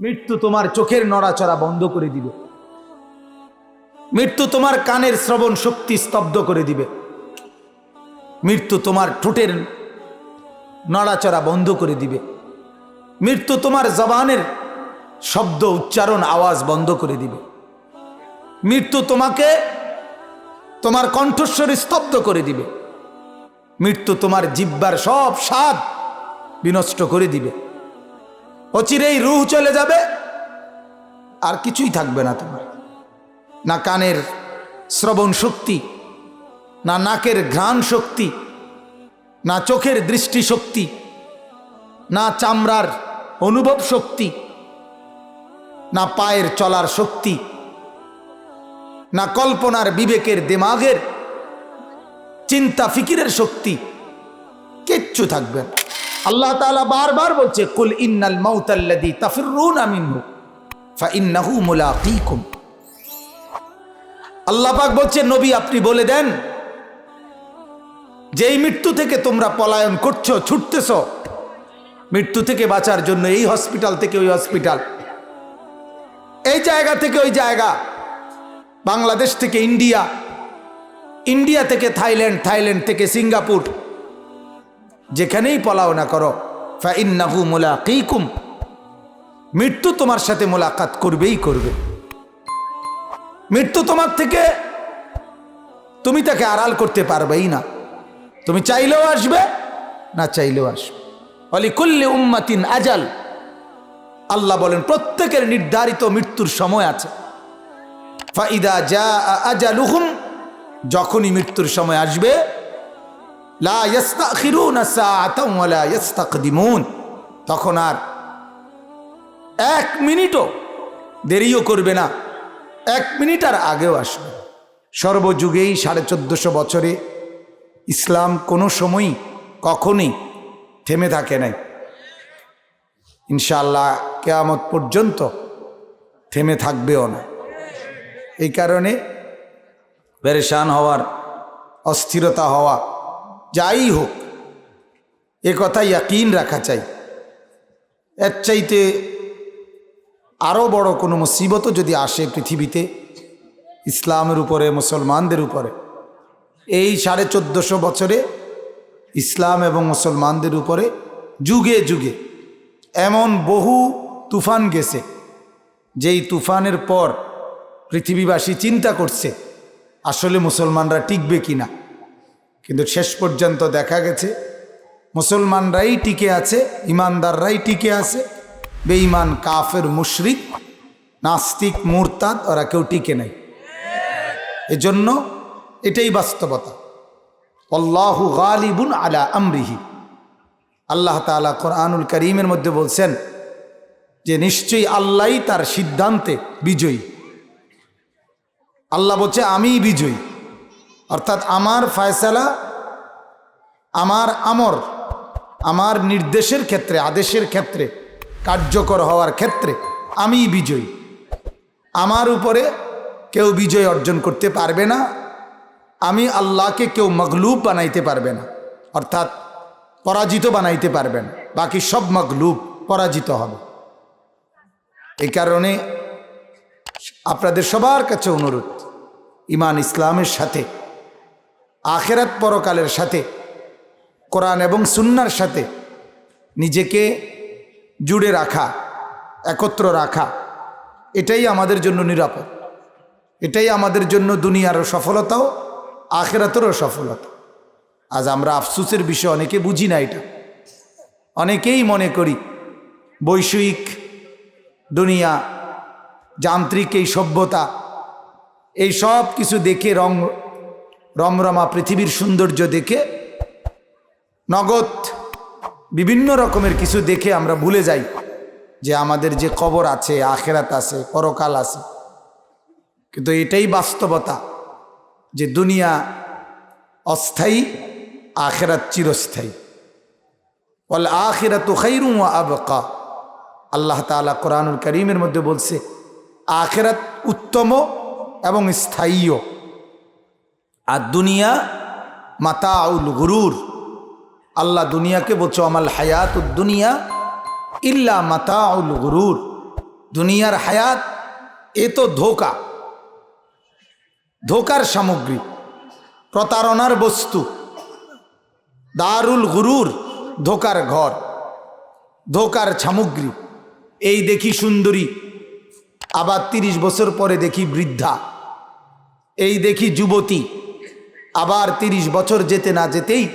মৃত্যু তোমার চোখের নড়াচড়া বন্ধ করে দিবে। মৃত্যু তোমার কানের শ্রবণ শক্তি স্তব্ধ করে দিবে। মৃত্যু তোমার ঠোঁটের নড়াচড়া বন্ধ করে দিবে। মৃত্যু তোমার জবানের শব্দ উচ্চারণ আওয়াজ বন্ধ করে দিবে। মৃত্যু তোমাকে তোমার কণ্ঠস্বর স্তব্ধ করে দিবে। মৃত্যু তোমার জিব্বার সব স্বাদ বিনষ্ট করে দিবে। অচিরেই রুহ চলে যাবে, আর কিছুই থাকবে না তোমার। না কানের শ্রবণ শক্তি, না নাকের ঘ্রাণ শক্তি, না চোখের দৃষ্টি শক্তি, না চামড়ার অনুভব শক্তি, না পায়ের চলার শক্তি, না কল্পনার বিবেকের দিমাগের চিন্তা ফিকিরের শক্তি, কিচ্ছু থাকবে না। আল্লাহ তাআলা বারবার বলছে, কুল ইন্নাল মাউতাল্লাযী তাফিররুনা মিনহু, ফাইন্নাহু মুলাকীকুম। আল্লাহ পাক বলছে, নবী, আপনি বলে দেন, যেই মৃত্যু থেকে তোমরা পলায়ন করছ, ছুটতেছ, মৃত্যু থেকে বাঁচার জন্য এই হসপিটাল থেকে ওই হসপিটাল, এই জায়গা থেকে ওই জায়গা, বাংলাদেশ থেকে ইন্ডিয়া ইন্ডিয়া থেকে থাইল্যান্ড থাইল্যান্ড থেকে সিঙ্গাপুর যেখানেই পলাও না করো, ফাইন্নাহু মুলাকিকুম। মৃত্যু তোমার সাথে মোলাকাত করবেই করবে। মৃত্যু তোমার থেকে তুমি তাকে আড়াল করতে পারবেই না। তুমি চাইলেও আসবে, না চাইলেও আসবে। অলি কুল্লি উম্মাতিন আজাল। আল্লাহ বলেন, প্রত্যেকের নির্ধারিত মৃত্যুর সময় আছে। ফাইদা যা আজালুহুম, যখনই মৃত্যুর সময় আসবে তখন আর এক মিনিটও দেরিও করবে না। এক মিনিট আর আগেও আসবে। সর্বযুগেই সাড়ে চোদ্দশো বছরে ইসলাম কোনো সময়ই কখনই থেমে থাকে নাই। ইনশাল্লাহ কেয়ামত পর্যন্ত থেমে থাকবেও না। এই কারণে পেরেশান হওয়ার অস্থিরতা হওয়া যাই হোক, এ কথা ইয়াকিন রাখা চাই। এর চাইতে আরও বড় কোনো মুসিবতও যদি আসে পৃথিবীতে, ইসলামের উপরে, মুসলমানদের উপরে, এই সাড়ে চোদ্দোশো বছরে ইসলাম এবং মুসলমানদের উপরে যুগে যুগে এমন বহু তুফান গেছে, যেই তুফানের পর পৃথিবীবাসী চিন্তা করছে, আসলে মুসলমানরা টিকবে কি না কিন্তু শেষ পর্যন্ত দেখা গেছে। মুসলমানরাই টিকে আছে, ইমানদাররাই টিকে আছে। বেঈমান, কাফের, মুশরিক, নাস্তিক, মুরতাদ, ওরা কেউ টিকে নাই। এজন্য এটাই বাস্তবতা। আল্লাহু গালিবুন আলা আমরিহি। আল্লাহ তালা কোরআনুল করিমের মধ্যে বলছেন যে, নিশ্চয়ই আল্লাহই তার সিদ্ধান্তে বিজয়ী। আল্লাহ বলছে, আমিই বিজয়ী। অর্থাৎ আমার ফয়সালা, আমার আমর, আমার নির্দেশের ক্ষেত্রে, আদেশের ক্ষেত্রে, কার্যকর হওয়ার ক্ষেত্রে আমি বিজয়ী। আমার উপরে কেউ বিজয় অর্জন করতে পারবে না, আমি আল্লাহকে কেউ মগলুব বানাইতে পারবে না, অর্থাৎ পরাজিত বানাইতে পারবে না, বাকি সব মগলুব পরাজিত হবে। এই কারণে আপনাদের সবার কাছে অনুরোধ, ইমান ইসলামের সাথে আখেরাত পরকালের সাথে, কোরআন এবং সুন্নার সাথে নিজেকে জুড়ে রাখা, একত্র রাখা, এটাই আমাদের জন্য নিরাপদ। এটাই আমাদের জন্য দুনিয়ারও সফলতাও, আখেরাতেরও সফলতা। আজ আমরা আফসুসের বিষয়, অনেকে বুঝি না এটা। অনেকেই মনে করি বৈষয়িক দুনিয়া, যান্ত্রিক এই সভ্যতা, এই সব কিছু দেখে রং রমরমা পৃথিবীর সৌন্দর্য দেখে, নগদ বিভিন্ন রকমের কিছু দেখে আমরা ভুলে যাই যে আমাদের যে কবর আছে, আখেরাত আছে, পরকাল আছে। কিন্তু এটাই বাস্তবতা যে দুনিয়া অস্থায়ী, আখেরাত চিরস্থায়ী। বল আখেরাত খৈরু আবকা। আল্লাহ তালা কোরআনুল করিমের মধ্যে বলছে, আখেরাত উত্তম এবং স্থায়ীও। আর দুনিয়া মাতা মাতাউল গুরুর। আল্লাহ দুনিয়াকে বলছো আমাল হায়াত দুনিয়া ইল্লা মাতা মাতাউল গুরুর। দুনিয়ার হায়াত, এ তো ধোকা। ধোকার সামগ্রী, প্রতারণার বস্তু। দারুল গুরুর ধোকার ঘর, ধোকার সামগ্রী। এই দেখি সুন্দরী, আবার তিরিশ বছর পরে দেখি বৃদ্ধা। এই দেখি যুবতী। আবার তিরিশ বছর যেতে না যেতেই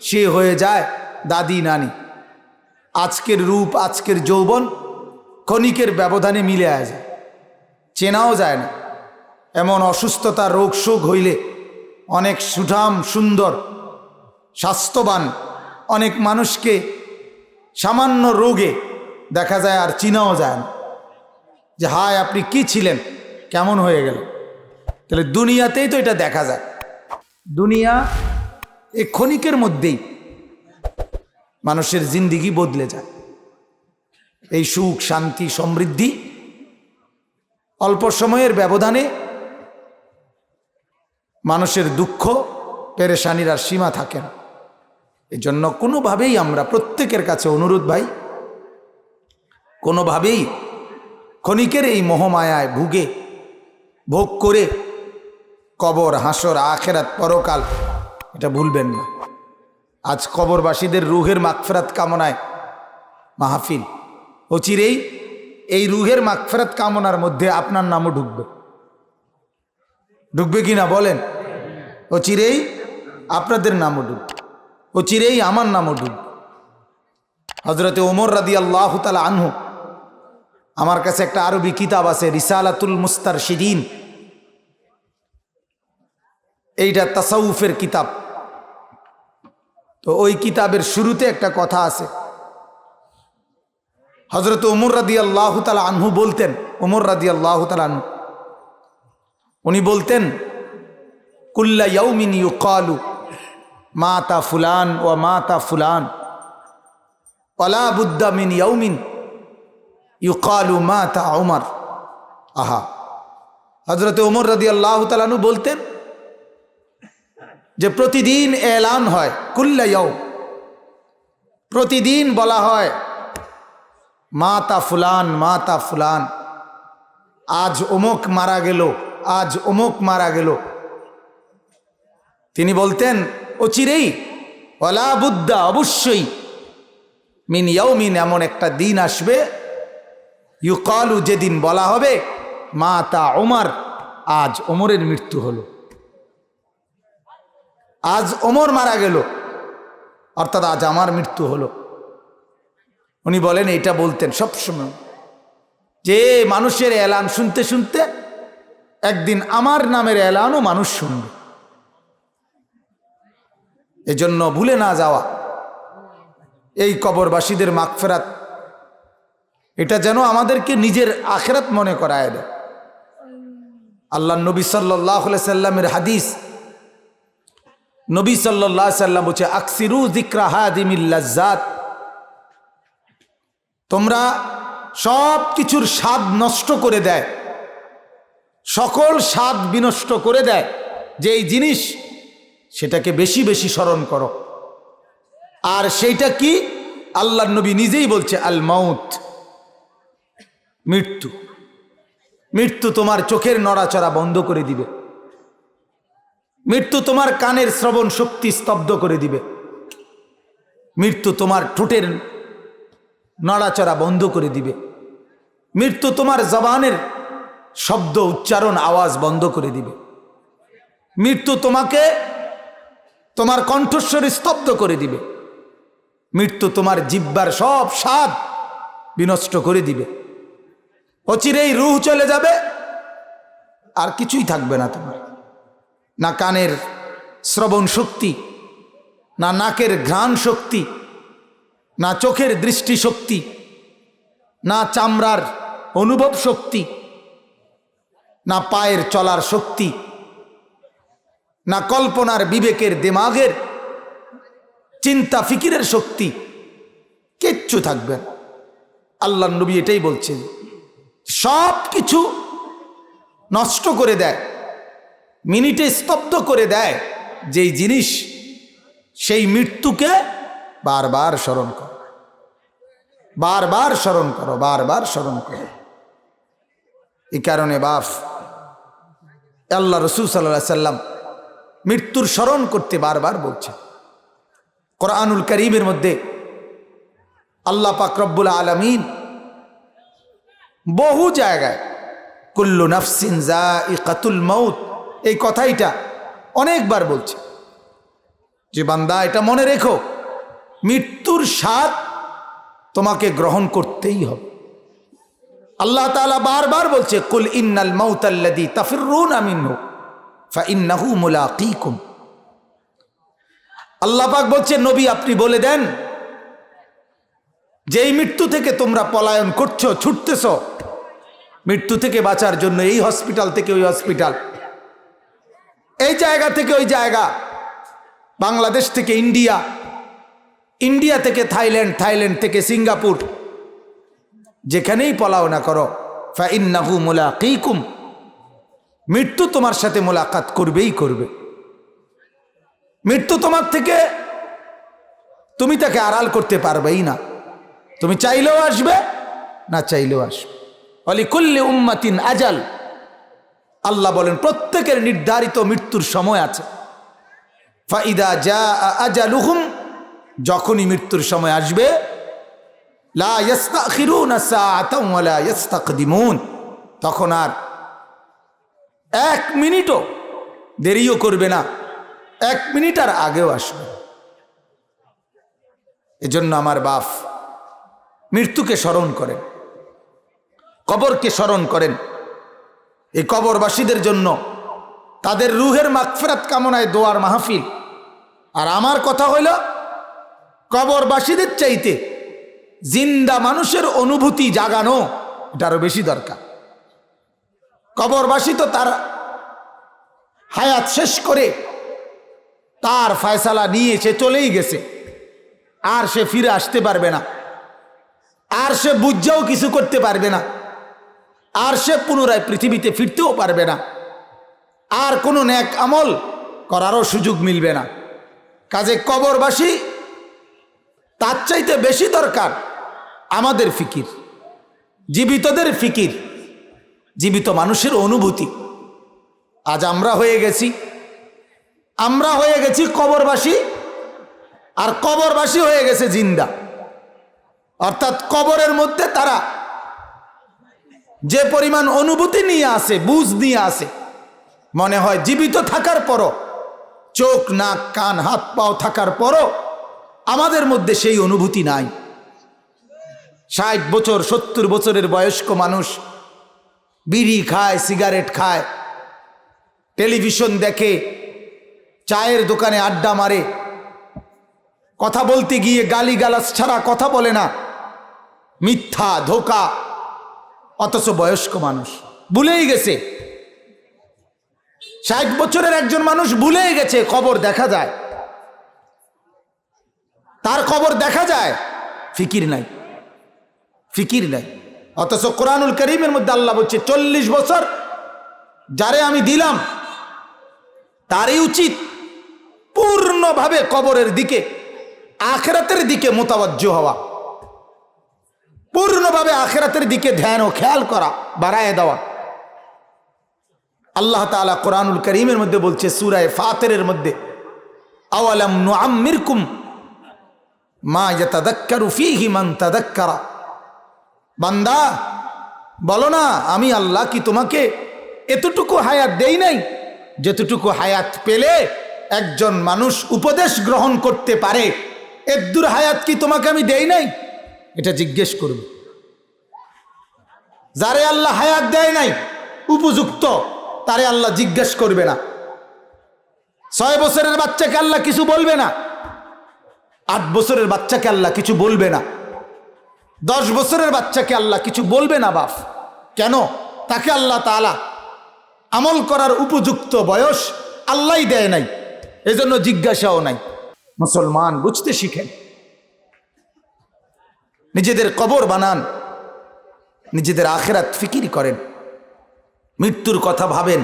সে হয়ে যায় দাদি নানি। আজকের রূপ, আজকের যৌবন ক্ষণিকের ব্যবধানে মিলে যায়। চেনাও যায় না। এমন অসুস্থতা রোগ শোক হইলে অনেক সুঠাম, সুন্দর, স্বাস্থ্যবান অনেক মানুষকে সামান্য রোগে দেখা যায় আর চিনাও যায় না। যে হায়, আপনি কি ছিলেন? কেমন হয়ে গেল? তাহলে দুনিয়াতেই তো এটা দেখা যায়। দুনিয়া এই ক্ষণিকের মধ্যেই মানুষের জিন্দিগি বদলে যায়। এই সুখ, শান্তি, সমৃদ্ধি অল্প সময়ের ব্যবধানে মানুষের দুঃখ, পেরেশানির আর সীমা থাকে না। এই জন্য কোনোভাবেই আমরা প্রত্যেকের কাছে অনুরোধ ভাই, কোনোভাবেই ক্ষণিকের এই মোহমায়ায় ভুগে, ভোগ করে কবর, হাসর, আখেরাত, পরকাল, এটা ভুলবেন না। আজ কবরবাসীদের রুহের মাগফেরাত কামনায় মাহফিল। অচিরেই এই রুহের মাগফেরাত কামনার মধ্যে আপনার নামও ঢুকবে। ঢুকবে কি না বলেন? অচিরেই আপনাদের নামও ঢুকবে। অচিরেই আমার নামও ঢুকবে। হজরতে ওমর রাদি আল্লাহ তালা আনহু, আমার কাছে একটা আরবি কিতাব আছে, রিসালাতুল মুস্তার শিরিন এইটা তাসাউফের কিতাব। তো ওই কিতাবের শুরুতে একটা কথা আছে। হজরত উমর রাদি আল্লাহ তালা আনহু বলতেন উমর রাদি আল্লাহ তালা আনহু, উনি বলতেন, কুল্লা ইয়ৌমিন ইউকালু, মাতা ফুলান ও মাতা ফুলান অলা বুদ্দা মিন ইয়ৌমিন ইউকালু মাতা উমর। আহা। হজরত উমর রাদি আল্লাহ তালানু বলতেন যে প্রতিদিন এলান হয় কুল্লাইয়াও প্রতিদিন বলা হয়, মাতা ফুলান মাতা ফুলান। আজ অমুক মারা গেল, আজ অমুক মারা গেল। তিনি বলতেন অচিরেই ওলা বুদ্ধা অবশ্যই, মিন মিন এমন একটা দিন আসবে, ইউকালু যেদিন বলা হবে, মাতা ওমর আজ ওমরের মৃত্যু হলো। আজ ওমর মারা গেল। অর্থাৎ আজ আমার মৃত্যু হলো। উনি বলেন এটা বলতেন সবসময়। যে মানুষের এলান শুনতে শুনতে একদিন আমার নামের এলানও মানুষ শুনবে। এজন্য ভুলে না যাওয়া। এই কবরবাসীদের মাগফেরাত, এটা যেন আমাদেরকে নিজের আখেরাত মনে করায় দেয়। আল্লাহ নবী সাল্লাহ সাল্লামের হাদিস নবী সাল্লাহ সাল্লাম বলছে, আকসিরু জিক্রা হাদিমিল্লাজাত তোমরা সব কিছুর স্বাদ নষ্ট করে দেয়। সকল স্বাদ বিনষ্ট করে দেয়। যে এই জিনিস, সেটাকে বেশি বেশি স্মরণ করো। আর সেইটা কি? আল্লাহ নবী নিজেই বলছে, আল মাউত। মৃত্যু। মৃত্যু তোমার চোখের নড়াচড়া বন্ধ করে দিবে। মৃত্যু তোমার কানের শ্রবণ শক্তি স্তব্ধ করে দিবে। মৃত্যু তোমার ঠোঁটের নড়াচড়া বন্ধ করে দিবে। মৃত্যু তোমার জবানের শব্দ উচ্চারণ আওয়াজ বন্ধ করে দিবে। মৃত্যু তোমাকে তোমার কণ্ঠস্বরে স্তব্ধ করে দিবে। মৃত্যু তোমার জিব্বার সব স্বাদ বিনষ্ট করে দিবে। অচিরেই রুহ চলে যাবে, আর কিছুই থাকবে না তোমার। না কানের শ্রবণ শক্তি, না নাকের ঘ্রাণ শক্তি, না চোখের দৃষ্টি শক্তি, না চামড়ার অনুভব শক্তি, না পায়ের চলার শক্তি, না কল্পনার বিবেকের দেমাগের চিন্তা ফিকিরের শক্তি, কিচ্ছু থাকবে আল্লাহ নবী এটাই বলছেন সব কিছু নষ্ট করে দেয়। মিনিটে স্তব্ধ করে দেয় যেই জিনিস, সেই মৃত্যুকে বারবার স্মরণ করো। বারবার স্মরণ করো, বারবার স্মরণ করো। এই কারণে বাফ আল্লাহ রসুল সাল্লাহ সাল্লাম মৃত্যুর স্মরণ করতে বারবার বলছে কোরআনুল করিমের মধ্যে আল্লাহ পাক রব্বুল আলমিন বহু জায়গায়, কুল্লু নফসিন জা কাতুল মৌত এই কথাইটা অনেকবার বলছে। যে বান্দা, এটা মনে রেখো, মৃত্যুর স্বাদ তোমাকে গ্রহণ করতেই হবে। আল্লাহ তাআলা বারবার বলছে, কুল ইন্নাল মাউতাল্লাদি তাফিরুন আমিনহু ফাইন্নাহু মুলাকিকুম। বলছে, নবী, আপনি বলে দেন যে এই মৃত্যু থেকে তোমরা পলায়ন করছ, ছুটতেছ, মৃত্যু থেকে বাঁচার জন্য এই হসপিটাল থেকে ওই হসপিটাল এই জায়গা থেকে ওই জায়গা। বাংলাদেশ থেকে ইন্ডিয়া। ইন্ডিয়া থেকে থাইল্যান্ড থাইল্যান্ড থেকে সিঙ্গাপুর। যেখানেই পলাও না করো, ফাইন্নাহু মুলাকিকুম। মৃত্যু তোমার সাথে মোলাকাত করবেই করবে। মৃত্যু তোমার থেকে তুমি তাকে আড়াল করতে পারবেই না। তুমি চাইলেও আসবে, না চাইলেও আসবে। অলি কুল্লি উম্মাতিন আজাল। আল্লাহ বলেন, প্রত্যেকের নির্ধারিত মৃত্যুর সময় আছে। ফাইদা যা আজালুহুম, যখনই মৃত্যুর সময় আসবে তখন আর এক মিনিটও দেরিও করবে না, এক মিনিট আর আগেও আসবে। এজন্য আমার বাপ মৃত্যুকে স্মরণ করেন, কবরকে স্মরণ করেন। এই কবরবাসীদের জন্য তাদের রুহের মাগফেরাত কামনায় দোয়ার মাহফিল। আর আমার কথা হইল, কবরবাসীদের চাইতে জিন্দা মানুষের অনুভূতি জাগানো, এটা বেশি দরকার। কবরবাসী তো তার হায়াত শেষ করে তার ফয়সালা নিয়ে সে চলেই গেছে। আর সে ফিরে আসতে পারবে না। আর সে বুঝাও কিছু করতে পারবে না। আর সে পুনরায় পৃথিবীতে ফিরতেও পারবে না। আর কোনো ন্যাক আমল করারও সুযোগ মিলবে না। কাজে কবরবাসী তার চাইতে বেশি দরকার আমাদের ফিকির, জীবিতদের ফিকির, জীবিত মানুষের অনুভূতি। আজ আমরা হয়ে গেছি, আমরা হয়ে গেছি কবরবাসী, আর কবরবাসী হয়ে গেছে জিন্দা। অর্থাৎ কবরের মধ্যে তারা যে পরিমাণ অনুভূতি নিয়ে আসে বুঝ নিয়ে আসে মনে হয় জীবিত থাকার পরও, চোখ, নাক, কান, হাত, পাও থাকার পরও আমাদের মধ্যে সেই অনুভূতি নাই। ষাট বছর, সত্তর বছরের বয়স্ক মানুষ বিড়ি খায়, সিগারেট খায়, টেলিভিশন দেখে, চায়ের দোকানে আড্ডা মারে, কথা বলতে গিয়ে গালি গালাস ছাড়া কথা বলে না, মিথ্যা, ধোকা অথচ বয়স্ক মানুষ। ভুলেই গেছে। ষাট বছরের একজন মানুষ ভুলেই গেছে, খবর দেখা যায়। তার খবর দেখা যায়, ফিকির নাই। ফিকির নাই। অথচ কোরআনুল করিমের মধ্যে আল্লাহ বলছে, চল্লিশ বছর যারে আমি দিলাম, তারই উচিত পূর্ণভাবে কবরের দিকে, আখেরাতের দিকে মোতাবজ্জ হওয়া। পূর্ণভাবে আখেরাতের দিকে ধ্যান ও খেয়াল করা, বাড়ায় দেওয়া। আল্লাহ তালা কোরআনুল করিমের মধ্যে বলছে, সুরায় ফাতের মধ্যে, আওয়ালাম নুআম্মিরকুম মা ইয়াতাদাক্কারু ফীহি মান তাদাক্কারা। বান্দা, বলো না, আমি আল্লাহ কি তোমাকে এতটুকু হায়াত দেই নাই? যতটুকু হায়াত পেলে একজন মানুষ উপদেশ গ্রহণ করতে পারে এদ্দুর হায়াত কি তোমাকে আমি দেই নাই? এটা জিজ্ঞেস করবে যারে আল্লাহ হায়াত দেয় নাই, উপযুক্ত, তারে আল্লাহ জিজ্ঞেস করবে না। ছয় বছরের বাচ্চাকে আল্লাহ কিছু বলবে না। আট বছরের বাচ্চাকে আল্লাহ কিছু বলবে না। দশ বছরের বাচ্চাকে আল্লাহ কিছু বলবে না, বাপ। কেন? তাকে আল্লাহ তালা আমল করার উপযুক্ত বয়স আল্লাহই দেয় নাই। এজন্য জিজ্ঞাসাও নাই। মুসলমান বুঝতে শিখেন। নিজেদের কবর বানান, নিজেদের আখেরাত ফিকির করেন, মৃত্যুর কথা ভাবেন।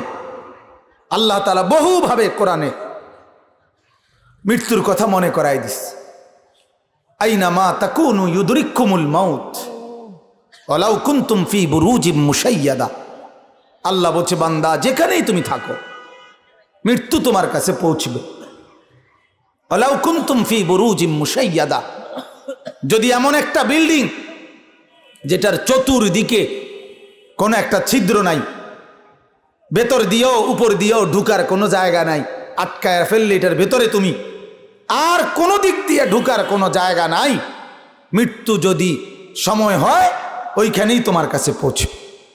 আল্লাহ তালা বহুভাবে কোরআনে মৃত্যুর কথা মনে করাই দিস। আইনা মা তাকুনু ইউদরিকুমুল মাউত, ওয়ালাউ কুনতুম ফি বুরুজিম মুশাইয়াদা। আল্লাহ বলছে, বান্দা, যেখানেই তুমি থাকো, মৃত্যু তোমার কাছে পৌঁছবে। আলাউ কুনতুম ফি বুরুজিম মুশাইয়াদা। যদি এমন একটা বিল্ডিং যেটার চতুর্দিকে কোনো একটা ছিদ্র নাই, ভেতর দিয়েও উপর দিয়েও ঢুকার কোনো জায়গা নাই, আটকায় ফেললে এটার ভেতরে তুমি, আর কোনো দিক দিয়ে ঢুকার কোনো জায়গা নাই, মৃত্যু যদি সময় হয়, ওইখানেই তোমার কাছে পৌঁছবে।